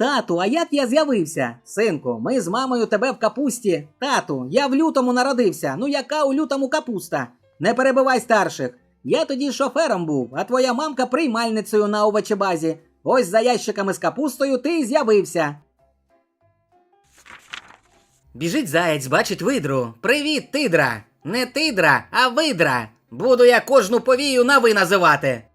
Тату, а як я з'явився? Синку, ми з мамою тебе в капусті. Тату, я в лютому народився. Ну яка у лютому капуста? Не перебивай старших. Я тоді шофером був, а твоя мамка приймальницею на овочебазі. Ось за ящиками з капустою ти й з'явився. Біжить заєць, бачить видру. Привіт, тидра! Не тидра, а видра. Буду я кожну повію на ви називати.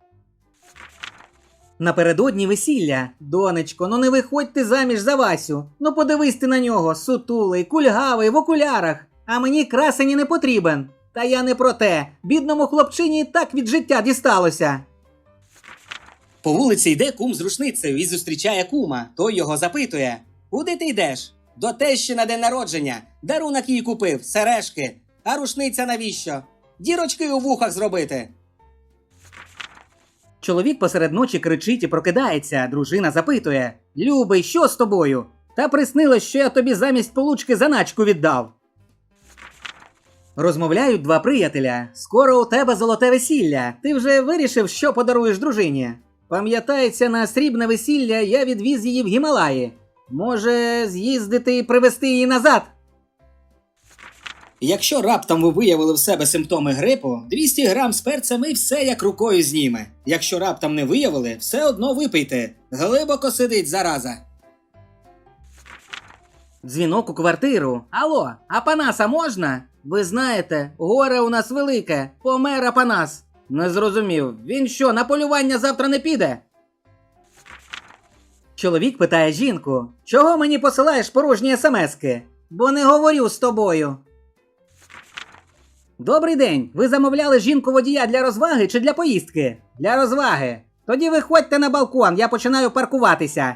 Напередодні весілля. Донечко, ну не виходь ти заміж за Васю. Ну подивись ти на нього, сутулий, кульгавий, в окулярах. А мені красені не потрібен. Та я не про те. Бідному хлопчині так від життя дісталося. По вулиці йде кум з рушницею і зустрічає кума. Той його запитує: Куди ти йдеш? До тещі на день народження. Дарунок їй купив, сережки. А рушниця навіщо? Дірочки у вухах зробити. Чоловік посеред ночі кричить і прокидається. Дружина запитує: Любий, що з тобою? Та приснилось, що я тобі замість получки заначку віддав. Розмовляють два приятеля. Скоро у тебе золоте весілля. Ти вже вирішив, що подаруєш дружині. Пам'ятається, на срібне весілля я відвіз її в Гімалаї. Може, з'їздити і привезти її назад. Якщо раптом ви виявили в себе симптоми грипу, 200 грам з перцем і все як рукою зніме. Якщо раптом не виявили, все одно випийте. Глибоко сидить зараза. Дзвінок у квартиру. Алло, Апанаса можна? Ви знаєте, горе у нас велике. Помер Апанас. Не зрозумів. Він що, на полювання завтра не піде? Чоловік питає жінку: чого мені посилаєш порожні смски? Бо не говорю з тобою. Добрий день. Ви замовляли жінку водія для розваги чи для поїздки? Для розваги. Тоді виходьте на балкон, я починаю паркуватися.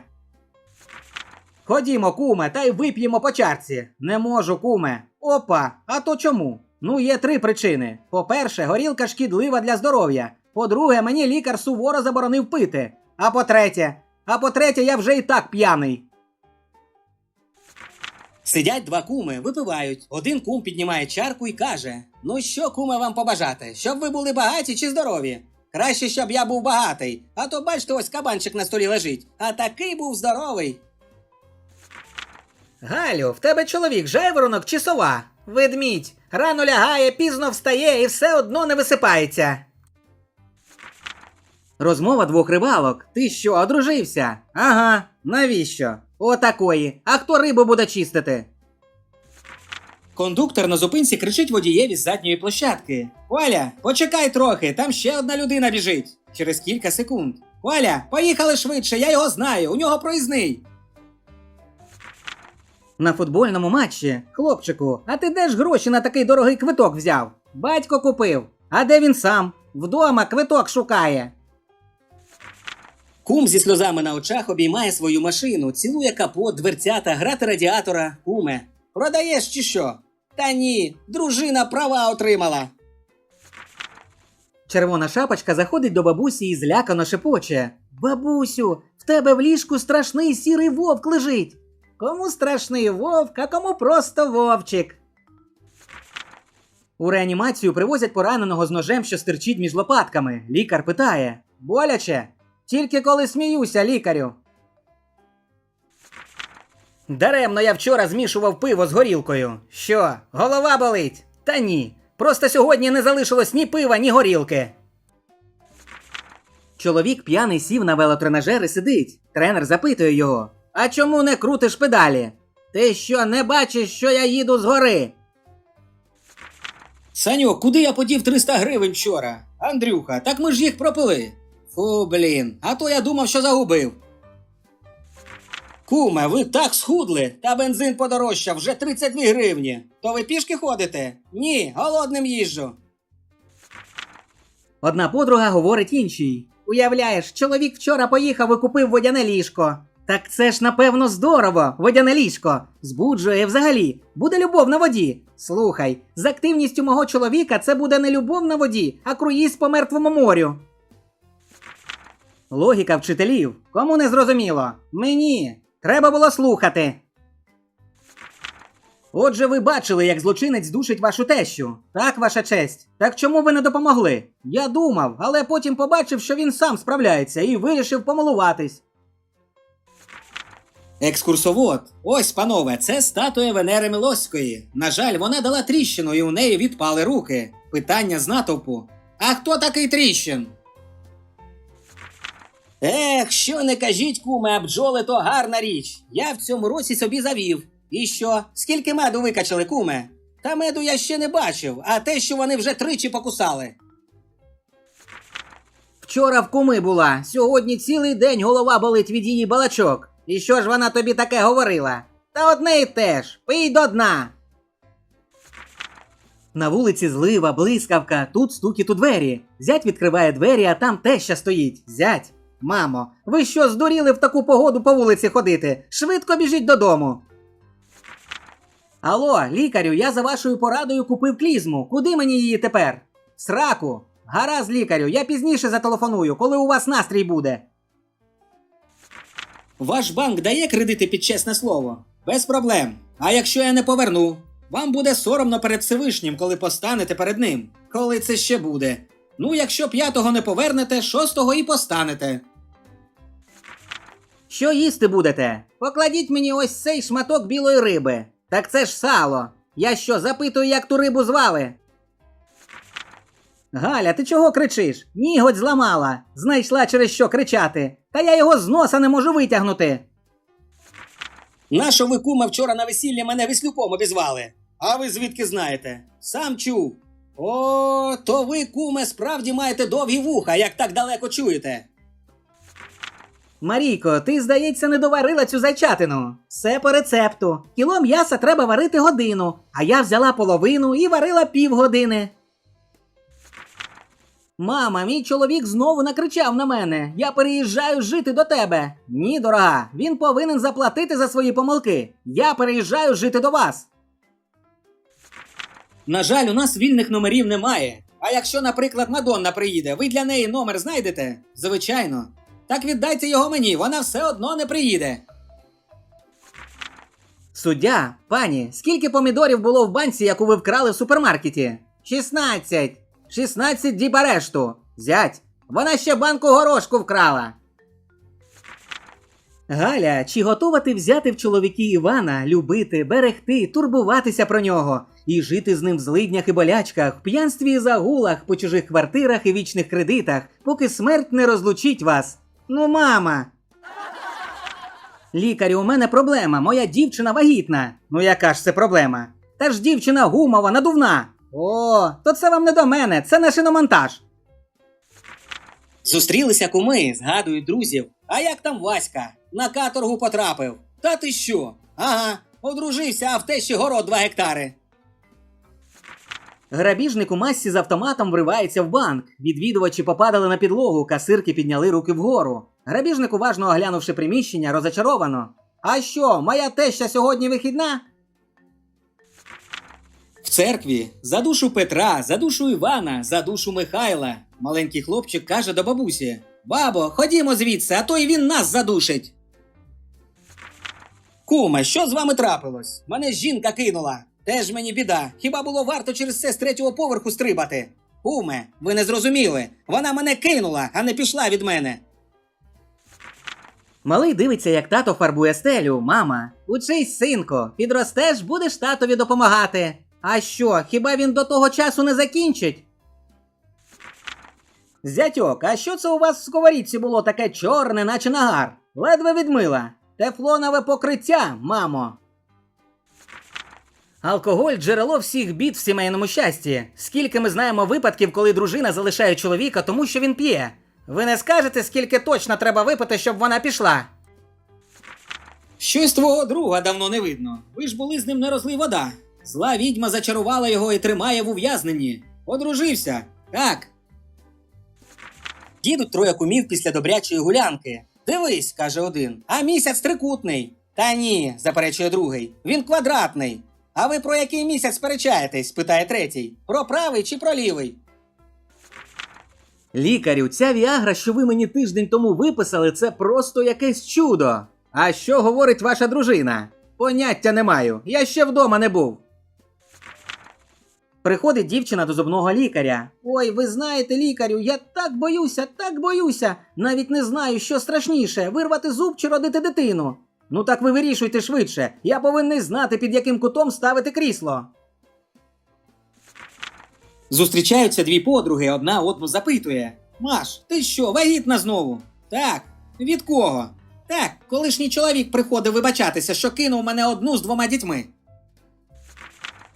Ходімо, куме, та й вип'ємо по чарці. Не можу, куме. Опа, а то чому? Ну, є три причини. По-перше, горілка шкідлива для здоров'я. По-друге, мені лікар суворо заборонив пити. А по-третє, а по-третє, я вже і так п'яний. Сидять два куми, випивають. Один кум піднімає чарку і каже: Ну що, куме, вам побажати? Щоб ви були багаті чи здорові? Краще, щоб я був багатий. А то бачите, ось кабанчик на столі лежить. А такий був здоровий. Галю, в тебе чоловік жайворонок чи сова? Ведмідь. Рано лягає, пізно встає і все одно не висипається. Розмова двох рибалок. Ти що, одружився? Ага, навіщо? Отакої. А хто рибу буде чистити? Кондуктор на зупинці кричить водієві з задньої площадки. Коля, почекай трохи, там ще одна людина біжить. Через кілька секунд. Коля, поїхали швидше, я його знаю, у нього проїзний. На футбольному матчі, хлопчику, а ти де ж гроші на такий дорогий квиток взяв? Батько купив. А де він сам? Вдома квиток шукає. Кум зі сльозами на очах обіймає свою машину, цілує капот, дверцята, грати радіатора. Куме. Продаєш чи що? Та ні, дружина права отримала. Червона шапочка заходить до бабусі і злякано шепоче. Бабусю, в тебе в ліжку страшний сірий вовк лежить. Кому страшний вовк, а кому просто вовчик. У реанімацію привозять пораненого з ножем, що стирчить між лопатками. Лікар питає: Боляче? Тільки коли сміюся, лікарю. Даремно я вчора змішував пиво з горілкою. Що, голова болить? Та ні. Просто сьогодні не залишилось ні пива, ні горілки. Чоловік п'яний сів на велотренажер і сидить. Тренер запитує його: А чому не крутиш педалі? Ти що, не бачиш, що я їду згори? Саньок, куди я подів 300 гривень вчора? Андрюха, так ми ж їх пропили. Фу, блін, а то я думав, що загубив. Куме, ви так схудли, та бензин подорожчав вже 32 гривні. То ви пішки ходите? Ні, голодним їжджу. Одна подруга говорить іншій. Уявляєш, чоловік вчора поїхав і купив водяне ліжко. Так це ж напевно здорово, водяне ліжко. Збуджує взагалі. Буде любов на воді. Слухай, з активністю мого чоловіка це буде не любов на воді, а круїз по мертвому морю. Логіка вчителів. Кому не зрозуміло? Мені. Треба було слухати. Отже, ви бачили, як злочинець душить вашу тещу. Так, ваша честь. Так чому ви не допомогли? Я думав, але потім побачив, що він сам справляється і вирішив помилуватись. Екскурсовод. Ось, панове, це статуя Венери Милоської. На жаль, вона дала тріщину і у неї відпали руки. Питання з натовпу. А хто такий тріщин? Ех, що не кажіть, куме, а бджоли то гарна річ. Я в цьому році собі завів. І що? Скільки меду викачали, куме? Та меду я ще не бачив, а те, що вони вже тричі покусали. Вчора в куми була, сьогодні цілий день голова болить від її балачок. І що ж вона тобі таке говорила? Та одне й те ж, пий до дна. На вулиці злива, блискавка, тут стукіт у двері. Зять відкриває двері, а там теща стоїть. Зять. Мамо, ви що здуріли в таку погоду по вулиці ходити? Швидко біжіть додому. Алло, лікарю, я за вашою порадою купив клізму. Куди мені її тепер? Сраку. Гаразд, лікарю, я пізніше зателефоную, коли у вас настрій буде. Ваш банк дає кредити під чесне слово? Без проблем. А якщо я не поверну, вам буде соромно перед Всевишнім, коли постанете перед ним. Коли це ще буде? Ну, якщо п'ятого не повернете, шостого і постанете. Що їсти будете? Покладіть мені ось цей шматок білої риби. Так це ж сало. Я що, запитую, як ту рибу звали? Галя, ти чого кричиш? Ніготь зламала. Знайшла через що кричати. Та я його з носа не можу витягнути. Нащо ви кума вчора на весіллі мене веслюком обізвали? А ви звідки знаєте? Сам чув. О, то ви, куме, справді маєте довгі вуха, як так далеко чуєте. Марійко, ти, здається, не доварила цю зайчатину. Все по рецепту. Кіло м'яса треба варити годину, а я взяла половину і варила півгодини. Мама, мій чоловік знову накричав на мене. Я переїжджаю жити до тебе. Ні, дорога, він повинен заплатити за свої помилки. Я переїжджаю жити до вас. На жаль, у нас вільних номерів немає. А якщо, наприклад, Мадонна приїде, ви для неї номер знайдете? Звичайно. Так віддайте його мені, вона все одно не приїде. Суддя, пані, скільки помідорів було в банці, яку ви вкрали в супермаркеті? 16. 16 діб арешту. Зять. Вона ще банку горошку вкрала. Галя, чи готова ти взяти в чоловіки Івана, любити, берегти, турбуватися про нього і жити з ним в злиднях і болячках, в п'янстві і загулах, по чужих квартирах і вічних кредитах, поки смерть не розлучить вас? Ну, мама. Лікарю, у мене проблема. Моя дівчина вагітна. Ну яка ж це проблема? Та ж дівчина гумова, надувна. О, то це вам не до мене, це не шиномонтаж. Зустрілися куми, згадують друзів. А як там Васька? На каторгу потрапив. Та ти що? Ага, одружився, а в те ще город 2 гектари. Грабіжник у масці з автоматом вривається в банк. Відвідувачі попадали на підлогу, касирки підняли руки вгору. Грабіжник, уважно оглянувши приміщення, розочаровано. А що, моя теща сьогодні вихідна? В церкві за душу Петра, за душу Івана, за душу Михайла. Маленький хлопчик каже до бабусі: Бабо, ходімо звідси, а то й він нас задушить. Куме, що з вами трапилось? Мене жінка кинула. Теж мені біда. Хіба було варто через це з третього поверху стрибати? Куме, ви не зрозуміли. Вона мене кинула, а не пішла від мене. Малий дивиться, як тато фарбує стелю, мама. Учись, синко, підростеш, будеш татові допомагати. А що, хіба він до того часу не закінчить? Зятьок, а що це у вас в сковорідці було таке чорне, наче нагар? Ледве відмила. Тефлонове покриття, мамо. Алкоголь джерело всіх бід в сімейному щасті. Скільки ми знаємо випадків, коли дружина залишає чоловіка, тому що він п'є. Ви не скажете, скільки точно треба випити, щоб вона пішла. Щось твого друга давно не видно. Ви ж були з ним не розлий вода. Зла відьма зачарувала його і тримає в ув'язненні. Одружився. Так. Дідуть троє кумів після добрячої гулянки. Дивись, каже один, а місяць трикутний. Та ні, заперечує другий. Він квадратний. А ви про який місяць сперечаєтесь? питає третій. Про правий чи про лівий? Лікарю, ця віагра, що ви мені тиждень тому виписали, це просто якесь чудо. А що говорить ваша дружина? Поняття не маю. Я ще вдома не був. Приходить дівчина до зубного лікаря. Ой, ви знаєте, лікарю, я так боюся, так боюся. Навіть не знаю, що страшніше вирвати зуб чи родити дитину. Ну так ви вирішуйте швидше. Я повинен знати, під яким кутом ставити крісло. Зустрічаються дві подруги, одна одну запитує: Маш, ти що, вагітна знову? Так. Від кого? Так, колишній чоловік приходив вибачатися, що кинув мене одну з двома дітьми.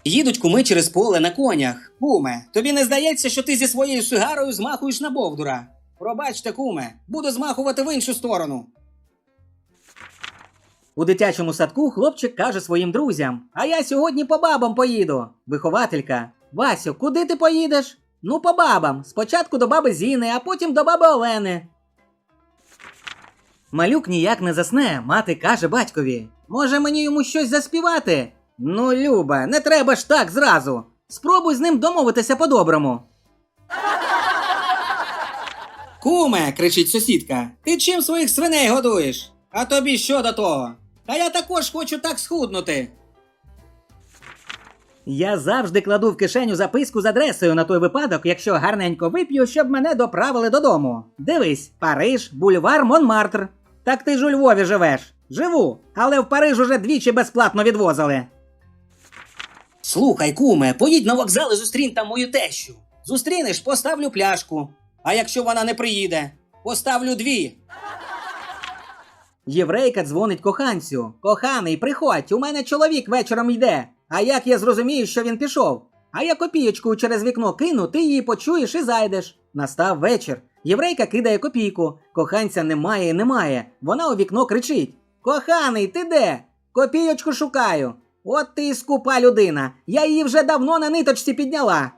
Їдуть куми через поле на конях. Куме, тобі не здається, що ти зі своєю сигарою змахуєш на бовдура? Пробачте, куме, буду змахувати в іншу сторону. У дитячому садку хлопчик каже своїм друзям: А я сьогодні по бабам поїду. Вихователька. Васю, куди ти поїдеш? Ну, по бабам. Спочатку до баби Зіни, а потім до баби Олени. Малюк ніяк не засне, мати каже батькові. Може мені йому щось заспівати? Ну, Люба, не треба ж так зразу. Спробуй з ним домовитися по-доброму. Куме, кричить сусідка, ти чим своїх свиней годуєш? А тобі що до того? Та я також хочу так схуднути. Я завжди кладу в кишеню записку з адресою на той випадок, якщо гарненько вип'ю, щоб мене доправили додому. Дивись, Париж, бульвар Монмартр. Так ти ж у Львові живеш. Живу, але в Париж уже двічі безплатно відвозили. Слухай, куме, поїдь на вокзал і зустрінь там мою тещу. Зустрінеш, поставлю пляшку. А якщо вона не приїде, поставлю дві. Єврейка дзвонить коханцю. Коханий, приходь, у мене чоловік вечором йде. А як я зрозумію, що він пішов? А я копієчку через вікно кину, ти її почуєш і зайдеш. Настав вечір. Єврейка кидає копійку. Коханця немає і немає. Вона у вікно кричить: Коханий, ти де? Копійочку шукаю. От ти і скупа людина. Я її вже давно на ниточці підняла.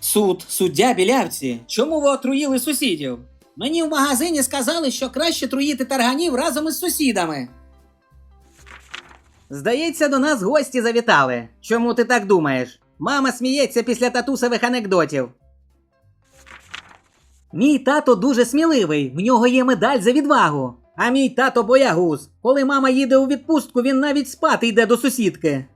Суд, суддя білявці. Чому ви отруїли сусідів? Мені в магазині сказали, що краще труїти тарганів разом із сусідами. Здається, до нас гості завітали. Чому ти так думаєш? Мама сміється після татусових анекдотів. Мій тато дуже сміливий, в нього є медаль за відвагу. А мій тато боягуз. Коли мама їде у відпустку, він навіть спати йде до сусідки.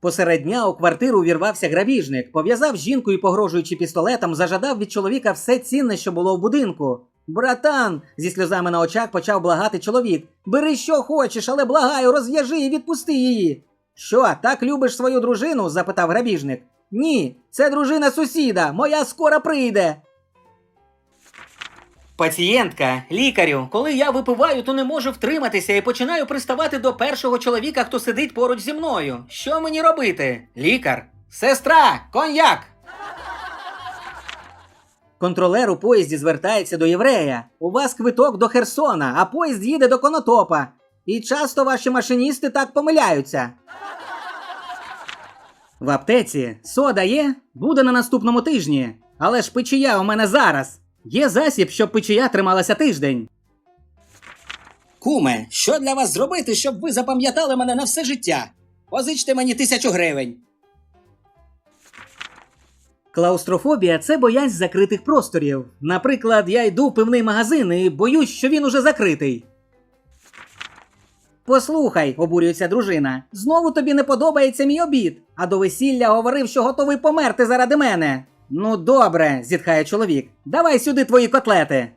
Посеред дня у квартиру увірвався грабіжник, пов'язав жінку і, погрожуючи пістолетом, зажадав від чоловіка все цінне, що було в будинку. Братан, зі сльозами на очах почав благати чоловік. Бери що хочеш, але благаю, розв'яжи і відпусти її. Що, так любиш свою дружину? запитав грабіжник. Ні, це дружина сусіда, моя скоро прийде. Пацієнтка, лікарю, коли я випиваю, то не можу втриматися і починаю приставати до першого чоловіка, хто сидить поруч зі мною. Що мені робити? Лікар. Сестра, коньяк. Контролер у поїзді звертається до єврея. У вас квиток до Херсона, а поїзд їде до Конотопа. І часто ваші машиністи так помиляються. В аптеці сода є? Буде на наступному тижні. Але ж печія у мене зараз. Є засіб, щоб печія трималася тиждень. Куме, що для вас зробити, щоб ви запам'ятали мене на все життя? Позичте мені тисячу гривень. Клаустрофобія це боязнь закритих просторів. Наприклад, я йду в пивний магазин і боюсь, що він уже закритий. Послухай, обурюється дружина. Знову тобі не подобається мій обід, а до весілля говорив, що готовий померти заради мене. Ну, добре, зітхає чоловік. Давай сюди твої котлети.